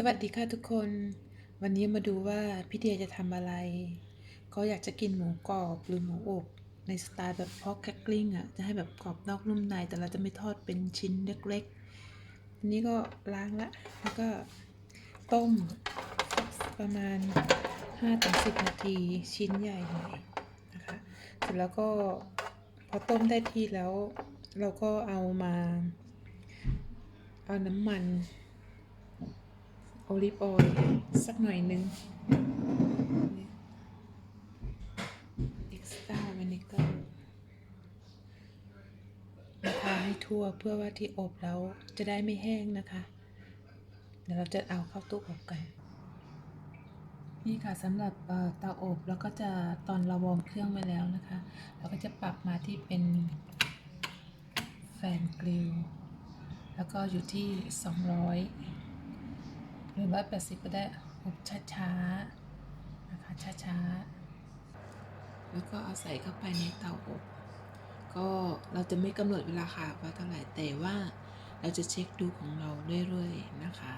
สวัสดีค่ะทุกคน วันนี้มาดูว่าพี่เดียจะทำอะไร ก็อยากจะกินหมูกรอบหรือหมูอบ ในสไตล์แบบพอกแคคลิงอะ จะให้แบบกรอบนอกนุ่มใน แต่เราจะไม่ทอดเป็นชิ้นเล็กๆอันนี้ก็ล้างละ แล้วก็ต้มประมาณ 5-10 นาทีชิ้นใหญ่หน่อยนะคะ เสร็จแล้วก็พอต้มได้ที่แล้ว เราก็เอามา เอาน้ำมัน โอลิฟออยล์สักหน่อยหนึ่งเอ็กซ์ตร้าวินิเกอร์ทาให้ทั่วเพื่อว่าที่อบแล้วจะได้ไม่แห้งนะคะ เดี๋ยวเราจะเอาเข้าตู้อบกัน นี่ค่ะสำหรับเตาอบแล้วก็จะตอนเราวอร์มเครื่องไว้แล้วนะคะ เราก็จะปรับมาที่เป็นแฟนกริลแล้วก็อยู่ที่ 200ห รือร้อยแปดสิบก็ได้อบช้าๆนะคะช้าๆแล้วก็เอาใส่เข้าไปในเตาอบ ก็เราจะไม่กำหนดเวลาค่ะว่าเท่าไหร่แต่ว่าเราจะเช็คดูของเราเรื่อยๆนะคะ